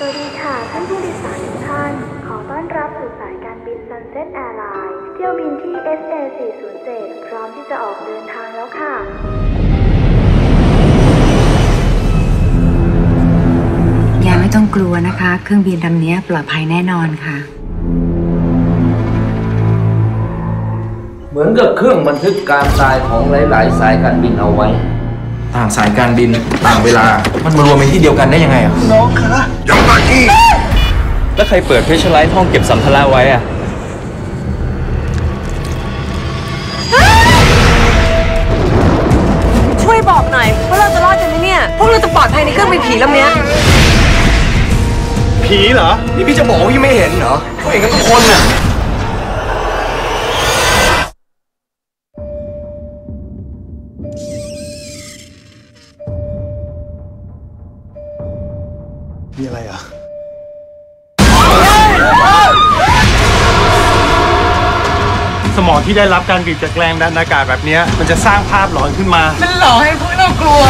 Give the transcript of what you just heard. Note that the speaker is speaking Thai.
สวัสดีค่ะ ท่านผู้โดยสารทุกท่าน ขอต้อนรับสู่สายการบินซันเซ็ทแอร์ไลน์เที่ยวบินที่ SA 407พร้อมที่จะออกเดินทางแล้วค่ะอย่าไม่ต้องกลัวนะคะ เครื่องบินลำนี้ปลอดภัยแน่นอนค่ะ เหมือนกับเครื่องบันทึกการตายของหลาย ๆ สายการบินเอาไว้ ต่างสายการบินต่างเวลา มันมารวมในที่เดียวกันได้ยังไงอะ น้องคะ แล้วใครเปิดเพชรไลท์ห้องเก็บสัมภาระไว้อะช่วยบอกหน่อยว่าเราจะรอดกันไหมเนี่ย พวกเราจะปลอดภัยในเครื่องบินผีลำเนี้ย ผีเหรอ นี่พี่จะบอกว่าพี่ไม่เห็นเหรอเขาเห็นกันทุกคนน่ะมีอะไรอะ สมองที่ได้รับการบีบจากแรงดันอากาศแบบนี้มันจะสร้างภาพหลอนขึ้นมา มันหลอกให้พวกเรากลัว